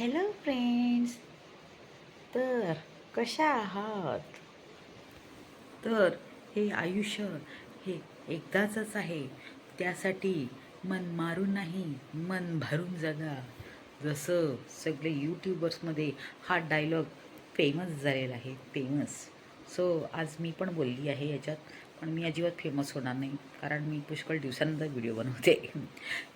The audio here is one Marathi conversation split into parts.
हॅलो फ्रेंड्स तर कशा आहात? तर हे आयुष्य हे एकदाचंच आहे. त्यासाठी मन मारून नाही मन भरून जगा. जसं सगळे यूट्यूबर्समध्ये हा डायलॉग फेमस झालेला आहे फेमस सो आज मी पण बोलली आहे याच्यात पण मी अजिबात फेमस होणार नाही कारण मी पुष्कळ दिवसानंतर व्हिडिओ बनवते.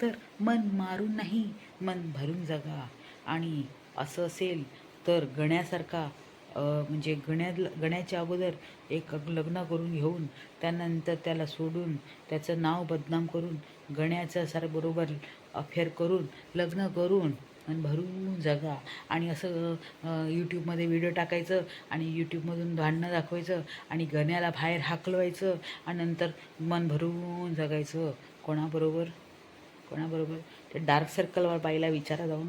तर मन मारून नाही मन भरून जगा. आणि असं असेल तर गण्यासारखा म्हणजे गण्या गण्याच्या अगोदर एक लग्न करून घेऊन त्यानंतर त्याला सोडून त्याचं नाव बदनाम करून गण्याचं सारबरोबर अफेअर करून लग्न करून आणि भरून जगा. आणि असं यूट्यूबमध्ये व्हिडिओ टाकायचं आणि यूट्यूबमधून भांडणं दाखवायचं आणि गण्याला बाहेर हाकलवायचं आणि नंतर मन भरून जगायचं. कोणाबरोबर? कोणाबरोबर? ते डार्क सर्कलवर बाईला विचारा जाऊन.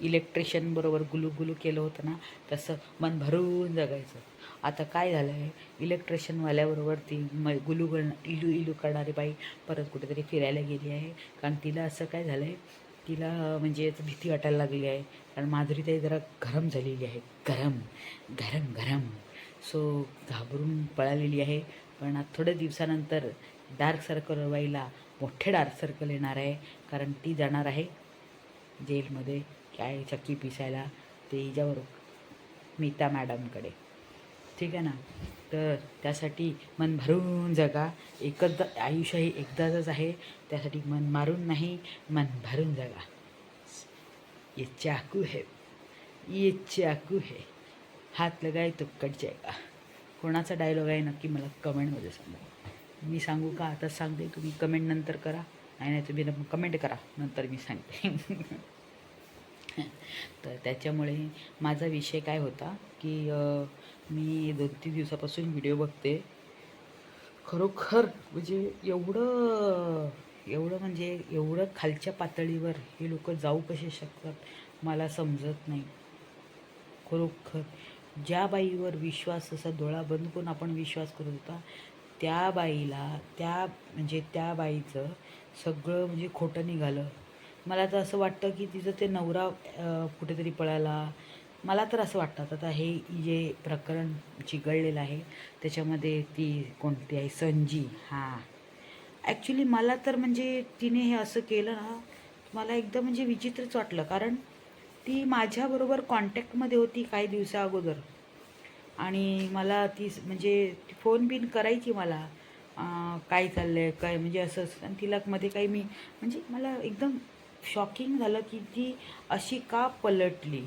इलेक्ट्रिशियनबरोबर गुलू गुलू केलं होतं ना तसं मन भरून जगायचं. आता काय झालं आहे इलेक्ट्रिशियनवाल्याबरोबर ती म गुलू गण इलू इलू करणारी बाई परत कुठेतरी फिरायला गेली आहे. कारण तिला असं काय झालं आहे तिला म्हणजे भीती वाटायला लागली आहे. कारण माधुरी ताई जरा गरम झालेली आहे. गरम गरम गरम. सो घाबरून पळालेली आहे. पण आता थोड्या दिवसानंतर डार्क सर्कल बाईला मोठे डार्क सर्कल येणार आहे. कारण ती जाणार आहे जेलमध्ये. काय चक्की पिसायला ते हिच्याबरोबर. मीता मॅडमकडे. ठीक आहे ना? तर त्यासाठी मन भरून जगा. एकदा आयुष्य हे एकदाच आहे. त्यासाठी मन मारून नाही मन भरून जगा. ये चाकू है. ये चाकू है. हात लगाय तो कट जाएगा कोणाचा डायलॉग आहे नक्की मला कमेंटमध्ये सांगा. मी सांगू का? आता सांगते तुम्ही कमेंट नंतर करा. नाही नाही तुम्ही कमेंट करा. नंतर मी सांगते. तर त्याच्यामुळे माझा विषय काय होता की मी दोन तीन दिवसापासून व्हिडिओ बघते. खरोखर म्हणजे एवढं एवढं म्हणजे एवढं खालच्या पातळीवर हे लोक जाऊ कसे शकतात मला समजत नाही. खरोखर ज्या बाईवर विश्वास असा डोळा बंद करून आपण विश्वास करत होता त्या बाईला त्या म्हणजे त्या बाईचं सगळं म्हणजे खोटं निघालं. मला तर असं वाटतं की तिचं ते नवरा कुठेतरी पळाला. मला तर असं वाटतं. आता हे जे प्रकरण चिघळलेलं आहे त्याच्यामध्ये ती कोणती आहे? संजी. हां. ॲक्च्युली मला तर म्हणजे तिने हे असं केलं ना मला एकदम म्हणजे विचित्रच वाटलं. कारण ती माझ्याबरोबर कॉन्टॅक्टमध्ये होती काही दिवसा अगोदर. आणि मला ती म्हणजे फोन बिन करायची मला. काय चाललं आहे काय म्हणजे असं असं. आणि तिला मध्ये काही मी म्हणजे मला एकदम शॉकिंग झालं की ती अशी का पलटली?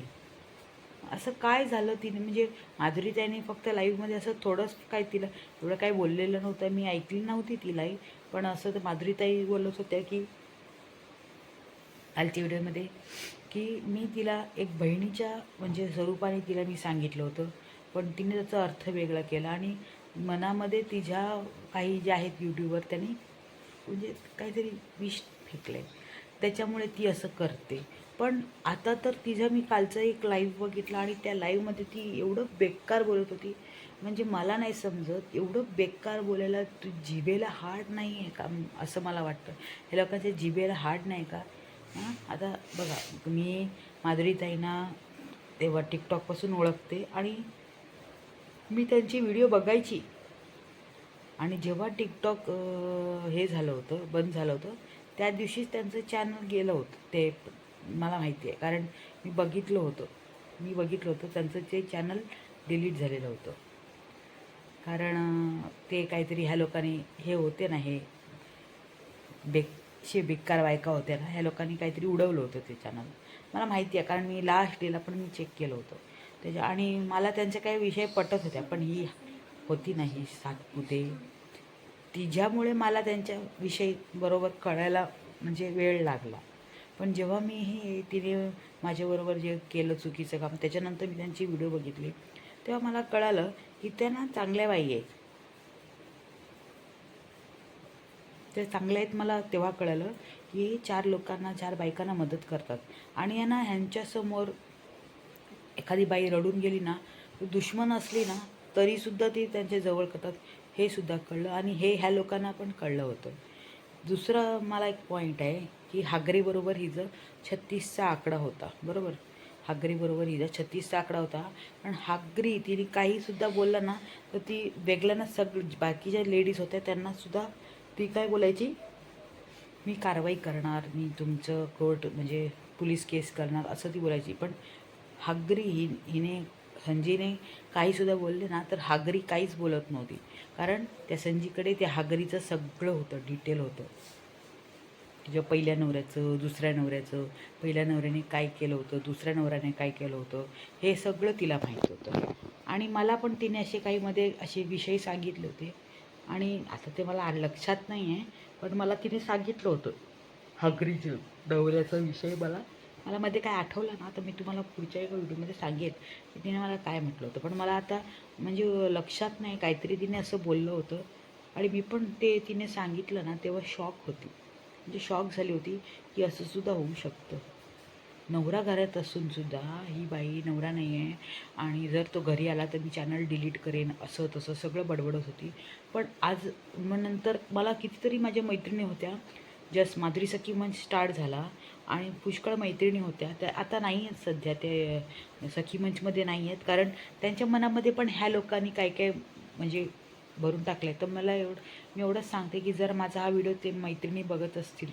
असं काय झालं तिने? म्हणजे माधुरी त्याने फक्त लाईव्हमध्ये असं थोडंच काय तिला एवढं काय बोललेलं नव्हतं मी ऐकली नव्हती ती लाईव्ह पण असं तर माधुरीताई बोलत होत्या की कालच्या व्हिडिओमध्ये की मी तिला एक बहिणीच्या म्हणजे स्वरूपाने तिला मी सांगितलं होतं पण तिने त्याचा अर्थ वेगळा केला आणि मनामध्ये तिच्या काही जे आहेत यूट्यूबवर त्यांनी म्हणजे काहीतरी विष फेकलं आहे त्याच्यामुळे ती असं करते. पण आता तर तिचं मी कालचं एक लाईव्ह बघितलं आणि त्या लाईव्हमध्ये ती एवढं बेकार बोलत होती. म्हणजे मला नाही समजत एवढं बेकार बोलायला तू जिभेला हार्ड नाही आहे का? असं मला वाटतं. हे लोकांच्या जिभेला हार्ड नाही का? हां? आता बघा मी माधुरीताईंना तेव्हा टिकटॉकपासून ओळखते आणि मी त्यांची व्हिडिओ बघायची. आणि जेव्हा टिकटॉक हे झालं होतं बंद झालं होतं त्या दिवशीच त्यांचं चॅनल गेलं होतं. ते मला माहिती आहे. कारण मी बघितलं होतं. मी बघितलं होतं. त्यांचं ते चॅनल डिलीट झालेलं होतं. कारण ते काहीतरी ह्या लोकांनी हे होते ना हे बेक शे बेकार बायका होत्या ना. ह्या लोकांनी काहीतरी उडवलं होतं ते चॅनल मला माहिती आहे. कारण मी लास्ट डेला पण मी चेक केलं होतं. त्याच्या आणि मला त्यांचे काही विषय पटत होत्या. पण ही होती नाही सातपुते तिच्यामुळे मला त्यांच्याविषयी बरोबर कळायला म्हणजे वेळ लागला. पण जेव्हा मी हे तिने माझ्याबरोबर जे केलं चुकीचं काम त्याच्यानंतर मी त्यांची व्हिडिओ बघितली तेव्हा मला कळालं की त्या ना चांगल्या बाई आहेत. ते चांगले आहेत मला तेव्हा कळलं की चार लोकांना चार बायकांना मदत करतात. आणि यांना ह्यांच्यासमोर एखादी बाई रडून गेली ना दुश्मन असली ना तरीसुद्धा ती त्यांच्या जवळ करतात हे सुद्धा कळलं. आणि हे ह्या लोकांना पण कळलं होतं. दुसरं मला एक पॉईंट आहे की हागरीबरोबर हिचं छत्तीसचा आकडा होता बरोबर? हागरीबरोबर हिचा छत्तीसचा आकडा होता. पण हागरी तिने काहीसुद्धा बोललं ना तर ती वेगळ्यांना सग बाकीच्या लेडीज होत्या त्यांनासुद्धा ती काय बोलायची? मी कारवाई करणार मी तुमचं कोर्ट म्हणजे पोलीस केस करणार असं ती बोलायची. पण हागरी हि हिने संजीने काहीसुद्धा बोलले ना तर हागरी काहीच बोलत नव्हती. कारण त्या संजीकडे त्या हागरीचं सगळं होतं डिटेल होतं. तिच्या पहिल्या नवऱ्याचं दुसऱ्या नवऱ्याचं पहिल्या नवऱ्याने काय केलं होतं दुसऱ्या नवऱ्याने काय केलं होतं हे सगळं तिला माहीत होतं. आणि मला पण तिने असे काही मध्ये असे विषय सांगितले होते. आणि आता ते मला लक्षात नाही आहे पण मला तिने सांगितलं होतं. हगरीचं नवऱ्याचा विषय मला मला मध्ये काय आठवलं ना तर मी तुम्हाला पुढच्या एका व्हिडिओमध्ये सांगेन. की तिने मला काय म्हटलं होतं पण मला आता म्हणजे लक्षात नाही काहीतरी तिने असं बोललं होतं. आणि मी पण ते तिने सांगितलं ना तेव्हा शॉक होती. म्हणजे शॉक झाली होती की असं सुद्धा होऊ शकतं. नवरा घरात असून सुद्धा ही बाई नवरा नाही आहे आणि जर तो घरी आला तर मी चॅनल डिलीट करेन असं तसं सगळं बडबडत होती. पण आज मग नंतर मला कितीतरी माझ्या मैत्रिणी होत्या जस्ट माधुरी सखी मंच स्टार्ट झाला. आणि पुष्कळ मैत्रिणी होत्या. त्या आता नाही आहेत सध्या ते सखी मंचमध्ये नाही आहेत. कारण त्यांच्या मनामध्ये पण ह्या लोकांनी काय काय म्हणजे भरून टाकलं आहे तर मला एवढं मी एवढंच सांगते की जर माझा हा व्हिडिओ ते मैत्रिणी बघत असतील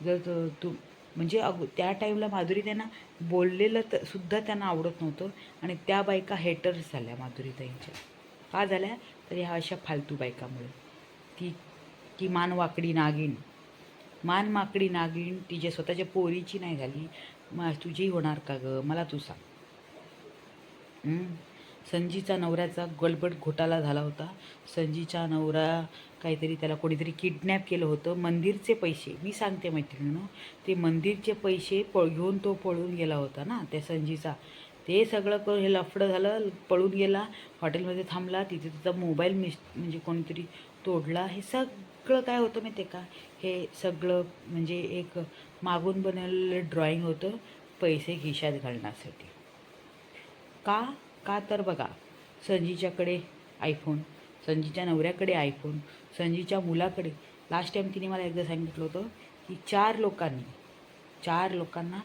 जर तू म्हणजे अगो त्या टाईमला माधुरी त्यांना बोललेलं तर सुद्धा त्यांना आवडत नव्हतं. आणि त्या बायका हेटर्स झाल्या माधुरीताईंच्या का झाल्या? तर ह्या अशा फालतू बायकामुळे. ती किमान मान वाकडी नागिन. मान माकडी नागिन तिच्या स्वतःच्या पोरीची नाही झाली. मग तुझी होणार का गं? मला तू सांग. संजीचा नवऱ्याचा गडबड घोटाळा झाला होता. संजीचा नवरा काहीतरी त्याला कोणीतरी किडनॅप केलं होतं. मंदिरचे पैसे. मी सांगते मैत्रिणीनं ते मंदिरचे पैसे पळ घेऊन तो पळून गेला होता ना त्या संजीचा. ते सगळं करून हे लफडं झालं पळून गेला. हॉटेलमध्ये थांबला. तिथे त्याचा मोबाईल मिस म्हणजे कोणीतरी तोडला. हे सगळं काय होतं माहिती आहे का? हे सगळं म्हणजे एक मागून बनवलेलं ड्रॉइंग होतं पैसे खिशात घालण्यासाठी. का? का तर बघा. संजीच्याकडे आयफोन संजीच्या नवऱ्याकडे आयफोन संजीच्या मुलाकडे. लास्ट टाईम तिने मला एकदा सांगितलं होतं की चार लोकांनी चार लोकांना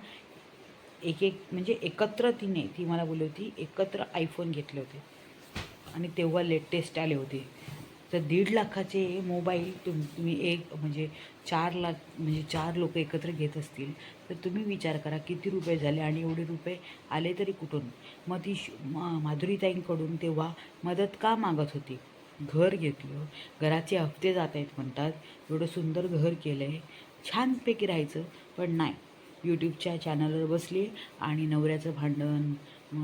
एक एक म्हणजे एकत्र तिने ती मला बोलली होती एकत्र आयफोन घेतले होते. आणि तेव्हा लेटेस्ट आले होते. तर दीड लाखाचे मोबाईल तुम तुम्ही एक म्हणजे चार लाख म्हणजे चार लोक एकत्र घेत असतील तर तुम्ही विचार करा किती रुपये झाले आणि एवढे रुपये आले तरी कुठून? मग ती श माधुरीताईंकडून तेव्हा मदत का मागत होती? घर घेतलं. घराचे हप्ते जात आहेत म्हणतात. एवढं सुंदर घर केलं आहे छानपैकी राहायचं पण नाही. यूट्यूबच्या चॅनलवर बसली आणि नवऱ्याचं भांडण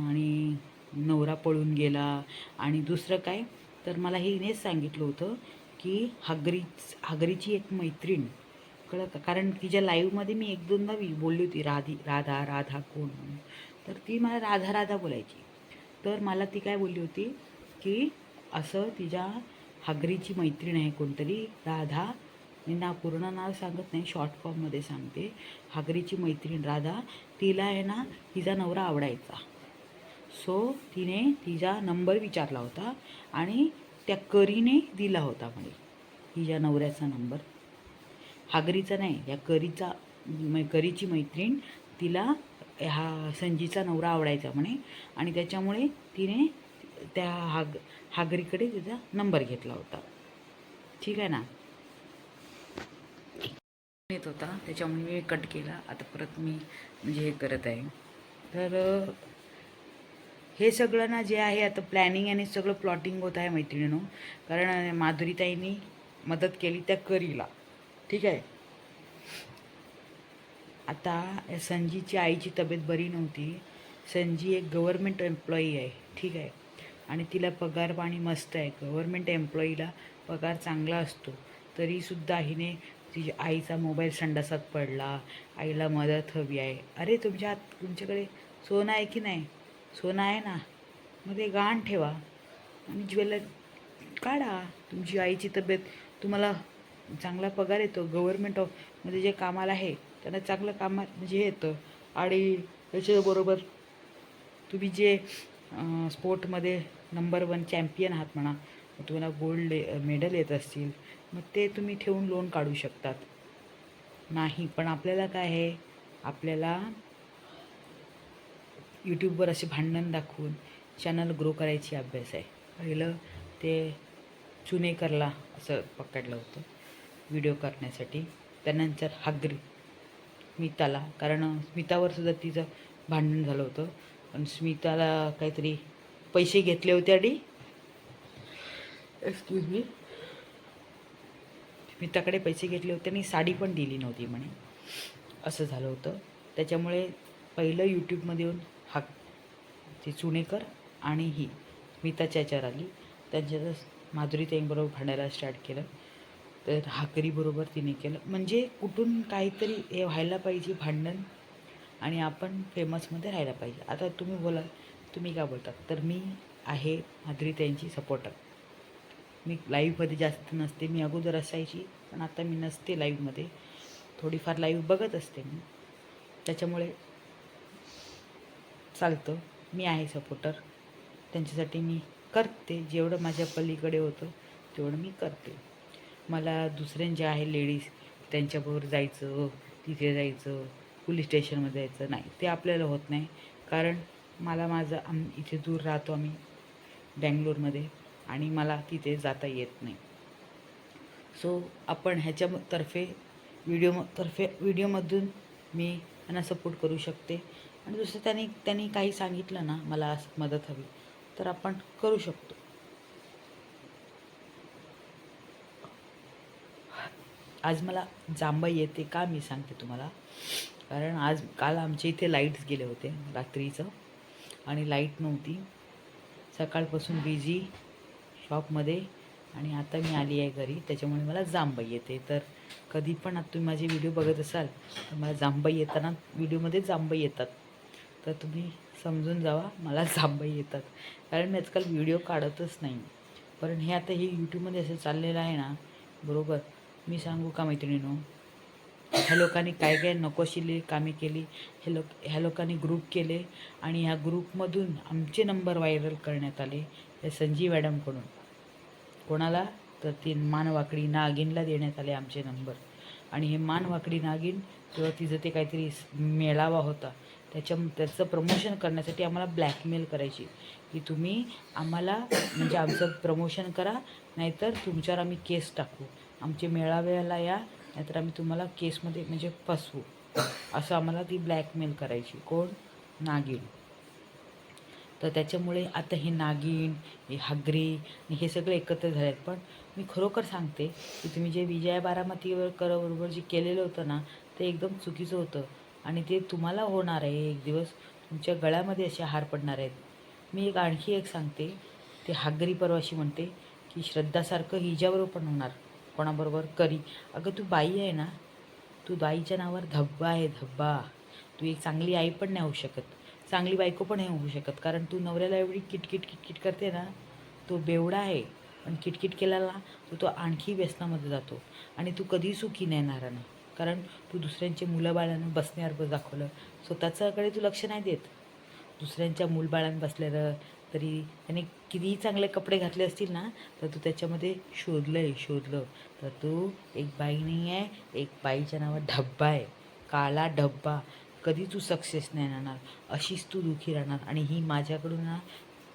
आणि नवरा पळून गेला. आणि दुसरं काय? तर मला हिनेच सांगितलं होतं की हागरी हागरीची एक मैत्रीण कळत? का कारण तिच्या लाईव्हमध्ये मी एक दोनदा मी बोलली होती राधी राधा राधा कोण म्हणून. तर ती मला राधा राधा बोलायची. तर मला ती काय बोलली होती की असं तिच्या हागरीची मैत्रीण आहे कोणतरी राधा मी ना पूर्ण नाव सांगत नाही शॉर्ट फॉर्ममध्ये सांगते. हागरीची मैत्रीण राधा तिला आहे ना तिचा नवरा आवडायचा. सो तिने तिचा नंबर विचारला होता आणि त्या करीने दिला होता म्हणे तिच्या नवऱ्याचा नंबर. हागरीचा नाही या करीचा मै करीची मैत्रीण तिला हा संजीचा नवरा आवडायचा म्हणे आणि त्याच्यामुळे तिने त्या हाग हागरीकडे तिचा नंबर घेतला होता. ठीक आहे ना? येत होता त्याच्यामुळे मी कट केला. आता परत मी म्हणजे हे करत आहे. तर हे सगळं ना जे आहे आता प्लॅनिंग आणि सगळं प्लॉटिंग होत आहे मैत्रिणीनं. कारण माधुरीताईंनी मदत केली त्या करीला. ठीक आहे? आता संजीची आईची तब्येत बरी नव्हती. संजी एक गव्हर्मेंट एम्प्लॉई आहे. ठीक आहे? आणि तिला पगार पाणी मस्त आहे. गव्हर्मेंट एम्प्लॉईला पगार चांगला असतो. तरीसुद्धा हिने तिच्या आईचा मोबाईल संडासात पडला. आईला मदत हवी आहे. अरे तुमच्या हात तुमच्याकडे सोनं आहे की नाही? सोनं आहे ना मग ते गहाण ठेवा आणि ज्वेलर काढा. तुमची आईची तब्येत तुम्हाला चांगला पगार येतो. गव्हर्मेंटमध्ये जे कामाला आहे त्यांना चांगलं कामात म्हणजे येतं. आणि त्याच्याबरोबर तुम्ही जे स्पोर्टमध्ये नंबर वन चॅम्पियन आहात म्हणा तुम्हाला गोल्ड मेडल येत असतील मग ते तुम्ही ठेवून लोन काढू शकतात. नाही पण आपल्याला काय आहे? आपल्याला यूट्यूबवर असे भांडण दाखवून चॅनल ग्रो करायची अभ्यास आहे. पहिलं ते चुनेकरला असं पकडलं होतं व्हिडिओ करण्यासाठी. त्यानंतर हागरी स्मिताला. कारण स्मितावर सुद्धा तिचं भांडण झालं होतं. पण स्मिताला काहीतरी पैसे घेतले होते आणि एक्सक्यूज मी स्मिताकडे पैसे घेतले होते आणि साडी पण दिली नव्हती म्हणे. असं झालं होतं. त्याच्यामुळे पहिलं यूट्यूबमध्ये येऊन ती चुणेकर आणि ही स्मिताच्या याच्यावर आली. त्यांच्यातच माधुरी ताईंबरोबर भांडायला स्टार्ट केलं. तर हाकरीबरोबर तिने केलं. म्हणजे कुठून काहीतरी हे व्हायला पाहिजे भांडण आणि आपण फेमसमध्ये राहायला पाहिजे. आता तुम्ही बोला तुम्ही काय बोलतात तर मी आहे माधुरी ताईंची सपोर्टर मी लाईव्हमध्ये जास्त नसते. मी अगोदर असायची पण आता मी नसते लाईव्हमध्ये थोडीफार लाईव्ह बघत असते मी. त्याच्यामुळे चालतं. मी आहे सपोर्टर त्यांच्यासाठी मी करते. जेवढं माझ्या पलीकडे होतं तेवढं मी करते. मला दुसऱ्यांचे आहे लेडीज त्यांच्याबरोबर जायचं तिथे जायचं पोलीस स्टेशनमध्ये जायचं नाही. ते आपल्याला होत नाही. कारण मला माझं आम इथे दूर राहतो आम्ही बँगलोरमध्ये आणि मला तिथे जाता येत नाही. सो आपण ह्याच्यातर्फे व्हिडिओ तर्फे व्हिडिओमधून मी त्यांना सपोर्ट करू शकते. आणि दुसरं त्यांनी त्यांनी काही सांगितलं ना मला असं मदत हवी तर आपण करू शकतो. आज मला जांभई येते का मी सांगते तुम्हाला. कारण आज काल आमच्या इथे लाईट्स गेले होते रात्रीचं आणि लाइट नव्हती. सकाळपासून बिझी शॉपमध्ये आणि आता मी आली आहे घरी त्याच्यामुळे मला जांभई येते. तर कधी पण आता तुम्ही माझे व्हिडिओ बघत असाल तर मला जांभई येताना व्हिडिओमध्ये जांभई येतात. तर तुम्ही समजून जावा मला जांभई येतात. कारण मी आजकाल व्हिडिओ काढतच नाही. पण हे आता हे यूट्यूबमध्ये असं चाललेलं आहे ना बरोबर? मी सांगू का मैत्रिणीनो? ह्या लोकांनी काय काय नकोशिली कामे केली हे लोक ह्या लोकांनी ग्रुप केले आणि ह्या ग्रुपमधून आमचे नंबर व्हायरल करण्यात आले त्या संजीव मॅडमकडून कोणाला? तर ती मानवाकडी नागिनला देण्यात आले आमचे नंबर आणि हे मानवाकडी नागिन तेव्हा तिचं ते काहीतरी मेळावा होता. त्याच्या त्याचं प्रमोशन करण्यासाठी आम्हाला ब्लॅकमेल करायची. की तुम्ही आम्हाला म्हणजे आमचं प्रमोशन करा नाहीतर तुमच्यावर आम्ही केस टाकू. आमचे मेळाव्याला या नाहीतर आम्ही तुम्हाला केसमध्ये म्हणजे फसवू. असं आम्हाला ती ब्लॅकमेल करायची. कोण? नागिन. तर त्याच्यामुळे आता हे नागिन हे हागरी हे सगळे एकत्र झाले आहेत पण मी खरोखर सांगते की तुम्ही जे विजया बारामतीवर करबरोबर जे केलेलं होतं ना ते एकदम चुकीचं होतं. आणि ते तुम्हाला होणार आहे एक दिवस तुमच्या गळ्यामध्ये असे हार पडणार आहेत. मी एक आणखी एक सांगते ते हागरी परवाशी म्हणते की श्रद्धासारखं हिच्याबरोबर पण होणार कोणाबरोबर? करी. अगं तू बाई आहे ना तू बाईच्या नावावर धब्बा आहे धब्बा. तू एक चांगली आई पण नाही होऊ शकत. चांगली बायको पण नाही होऊ शकत कारण तू नवऱ्याला एवढी किटकिट किटकिट करते ना तो बेवडा आहे. पण किटकिट केला ना तो तो आणखी व्यसनामध्ये जातो. आणि तू कधी सुखी नाही येणार ना कारण तू दुसऱ्यांचे मुलंबाळानं बसण्यावर दाखवलं. स्वतःच्याकडे तू लक्ष नाही देत. दुसऱ्यांच्या मूलबाळांना बसलेलं तरी त्याने कितीही चांगले कपडे घातले असतील ना तर तू त्याच्यामध्ये शोधलं आहे शोधलं. तर तू एक बाई नाही आहे एक बाईच्या नावात ढब्बा आहे. काला ढब्बा. कधी तू सक्सेस नाही राहणार. अशीच तू दुःखी राहणार. आणि ही माझ्याकडून ना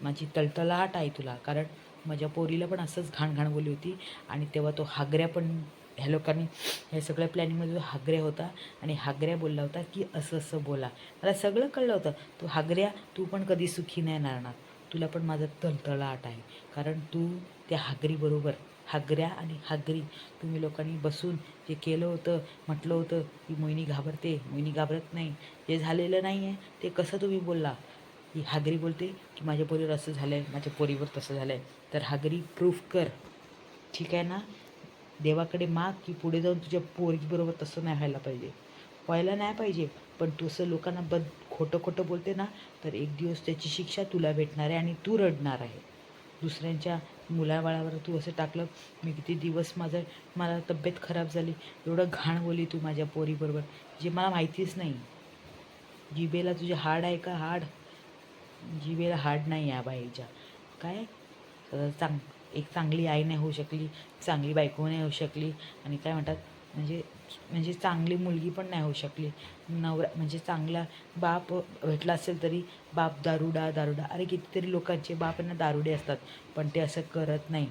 माझी तलतलाट आहे तुला. कारण माझ्या पोरीला पण असंच घाण घाण बोलली होती. आणि तेव्हा तो हागऱ्या पण ह्या लोकांनी ह्या सगळ्या प्लॅनिंगमध्ये हागऱ्या होता आणि हागऱ्या बोलला होता की असं असं बोला. मला सगळं कळलं होतं. तू हागऱ्या तू पण कधी सुखी नाही राहणार तुला पण माझा तळतळाट आहे. कारण तू त्या हागरीबरोबर हागऱ्या आणि हागरी. तुम्ही लोकांनी बसून जे केलं होतं म्हटलं होतं की मोहिनी घाबरते मोहिनी घाबरत नाही. जे झालेलं नाही आहे ते कसं तुम्ही बोलला? की हागरी बोलते की माझ्या पोरीवर असं झालं आहे माझ्या पोरीवर तसं झालं आहे तर हागरी प्रूफ कर. ठीक आहे ना? देवाकडे माग की पुढे जाऊन तुझ्या पोरीबरोबर तसं नाही व्हायला पाहिजे. व्हायला नाही पाहिजे पण तू असं लोकांना बद खोटं खोटं बोलते ना तर एक दिवस त्याची शिक्षा तुला भेटणार आहे आणि तू रडणार आहे. दुसऱ्यांच्या मुलाबाळावर तू असं टाकलं मी किती दिवस माझं मला तब्येत खराब झाली एवढं घाण बोली तू माझ्या पोरीबरोबर जे मला माहितीच नाही. जिबेला तुझे हाड आहे का हाड? जिबेला हाड नाही या बाईच्या. काय? सांग. चांग एक चांगली आई नाही होऊ शकली चांगली बायको नाही होऊ शकली आणि काय म्हणतात म्हणजे म्हणजे चांगली मुलगी पण नाही होऊ शकली. नवरा म्हणजे चांगला बाप भेटला असेल तरी बाप दारुडा दारुडा. अरे कितीतरी लोकांचे बाप यांना दारुडे असतात पण ते असं करत नाही.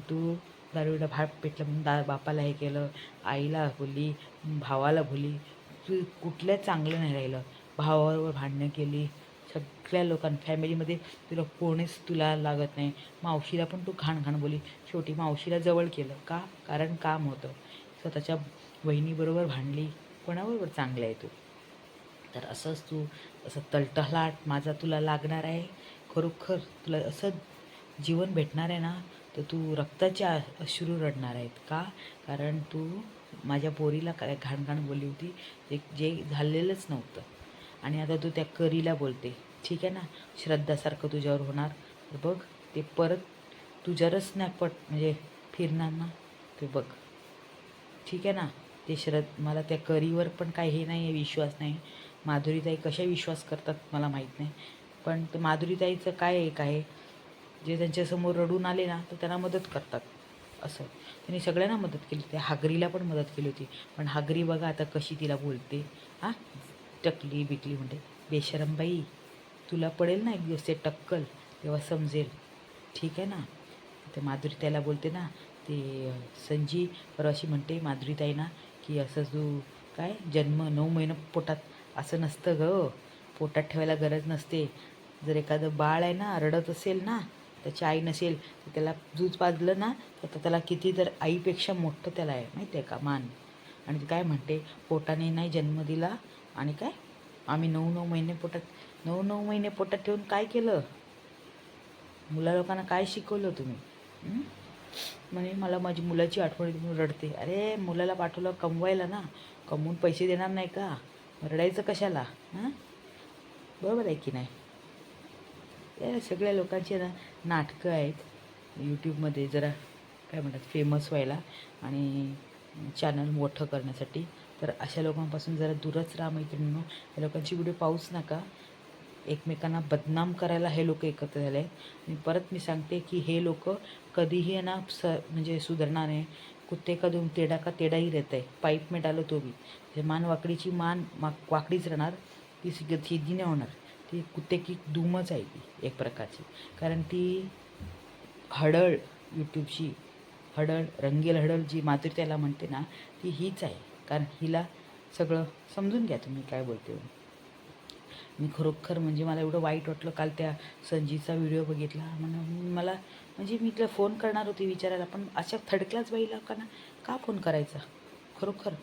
तू दारुडा भाप पेटलं म्हणून दा बापाला हे केलं आईला बोलली भावाला बोलली तू कुठल्या चांगलं नाही राहिलं. भावावर भांडणं केली सगळ्या लोकां फॅमिलीमध्ये तुला कोणीच तुला लागत नाही. मावशीला पण तू घाण घाण बोली शेवटी मावशीला जवळ केलं. का? कारण काम होतं. स्वतःच्या वहिनीबरोबर भांडली. कोणाबरोबर चांगलं आहे तू? तर असंच तू असं तलटलाट माझा तुला लागणार आहे. खरोखर तुला असं जीवन भेटणार आहे ना तर तू रक्ताचे अश्रू रडणार आहेत. का? कारण तू माझ्या पोरीला काय घाण घाण बोलली होती. जे जे झालेलंच नव्हतं. आणि आता तू त्या करीला बोलते. ठीक आहे ना? श्रद्धासारखं तुझ्यावर होणार. तर बघ ते परत तुझ्यावरच जरच पट म्हणजे फिरणार ना? ते बघ. ठीक आहे ना? ते श्रद्ध मला त्या करीवर पण काही हे नाही आहे विश्वास नाही. माधुरीताई कशा विश्वास करतात मला माहीत नाही. पण ते माधुरीताईचं काय एक आहे जे त्यांच्यासमोर रडून आले ना तर त्यांना मदत करतात. असं. त्यांनी सगळ्यांना मदत केली. त्या हागरीला पण मदत केली होती. पण हागरी बघा आता कशी तिला बोलते. हां? टकली बिकली म्हणते बेशरम बाई तुला पडेल ना एक दिवस ते टक्कल तेव्हा समजेल. ठीक आहे ना? ते माधुरी त्याला बोलते ना ते संजी परवाशी म्हणते म्हणते माधुरीताई ना की असं तू काय जन्म नऊ महिनं पोटात असं नसतं ग. पोटात ठेवायला गरज नसते. जर एखादं बाळ आहे ना रडत असेल ना त्याची आई नसेल तर त्याला दूध पाजलं ना तर त्याला किती तर आईपेक्षा मोठं त्याला आहे माहिती आहे का? मान. आणि ते काय म्हणते पोटाने नाही जन्म दिला आणि काय? आम्ही नऊ नऊ महिने पोटात नऊ नऊ महिने पोटात ठेवून काय केलं? मुला लोकांना काय शिकवलं तुम्ही? म्हणे मला माझी मुलाची आठवण म्हणून रडते. अरे मुलाला पाठवलं कमवायला ना? कमवून पैसे देणार नाही का? रडायचं कशाला? हां? बरोबर आहे की नाही? या सगळ्या लोकांची ना नाटकं आहेत. यूट्यूबमध्ये जरा काय म्हणतात फेमस व्हायला आणि चॅनल मोठं करण्यासाठी. तर अशा लोकांपासून जरा दूरच राहा मैत्रिणींनो. या लोकांची व्हिडिओ पाहूच नका. एकमेकांना बदनाम करायला हे लोक एकत्र झाले आहेत. आणि परत मी सांगते की हे लोक कधीही आहे ना स म्हणजे सुधारणार नाही कुत्ते का दूम तेडा का तेडाही रहता आहे पाईप में डालो तो भी जे म्हणजे मान वाकडीची मान मा वाकडीच राहणार. ती सिद्ध सिद्धी नाही होणार. ती कुत्ते की दुमच आहे ती एक प्रकारची. कारण ती हडळ यूट्यूबची हडळ रंगील हडळ जी माधुरी त्याला म्हणते ना ती हीच आहे. कारण हिला सगळं समजून घ्या तुम्ही काय बोलते हो. मी खरोखर म्हणजे मला एवढं वाईट वाटलं काल त्या संजीचा व्हिडिओ बघितला. म्हणून मला म्हणजे मी तिला फोन करणार होती विचारायला पण अशा थडक्याच का ना का फोन करायचा? खरोखर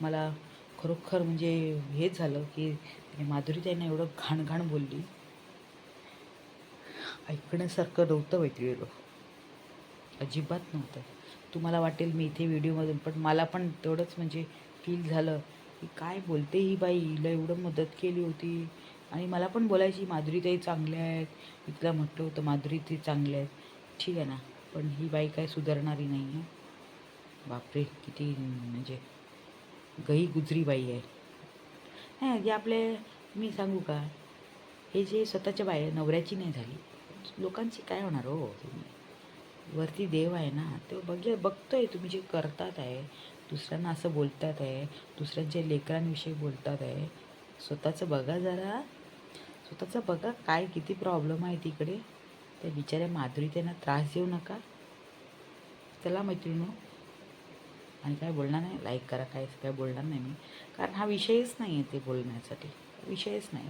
मला खरोखर म्हणजे हे झालं की माधुरी त्यांना एवढं घाण घाण बोलली. ऐकण्यासारखं नव्हतं मैत्रिणी अजिबात नव्हतं. तुम्हाला वाटेल मी इथे व्हिडिओमधून पण मला पण तेवढंच म्हणजे फील झालं की काय बोलते ही बाई हिला एवढं मदत केली होती. आणि मला पण बोलायची माधुरीताई चांगल्या आहेत. मी तिला म्हटलं होतं माधुरी चांगल्या आहेत. ठीक आहे ना पण ही बाई काय सुधारणारी नाही आहे. बापरे किती म्हणजे गई गुजरी बाई आहे. नाही जे आपले मी सांगू का? हे जे स्वतःच्या बाय नवऱ्याची नाही झाली. लोकांची काय होणार हो तुम्ही? वरती देव आहे ना तो बघ बघतोय तुम्ही जे करतात आहे दुसऱ्यांना असं बोलतात आहे दुसऱ्यांच्या लेकरांविषयी बोलतात आहे स्वतःचं बघा जरा. स्वतःचं बघा काय किती प्रॉब्लेम आहे तिकडे. त्या बिचाऱ्या माधुरी त्यांना त्रास देऊ नका. चला मैत्रिणी आणि काय बोलणार नाही? लाईक करा काय काय बोलणार नाही मी. कारण हा विषयच नाही आहे ते बोलण्यासाठी. विषयच नाही.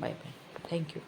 Bye bye thank you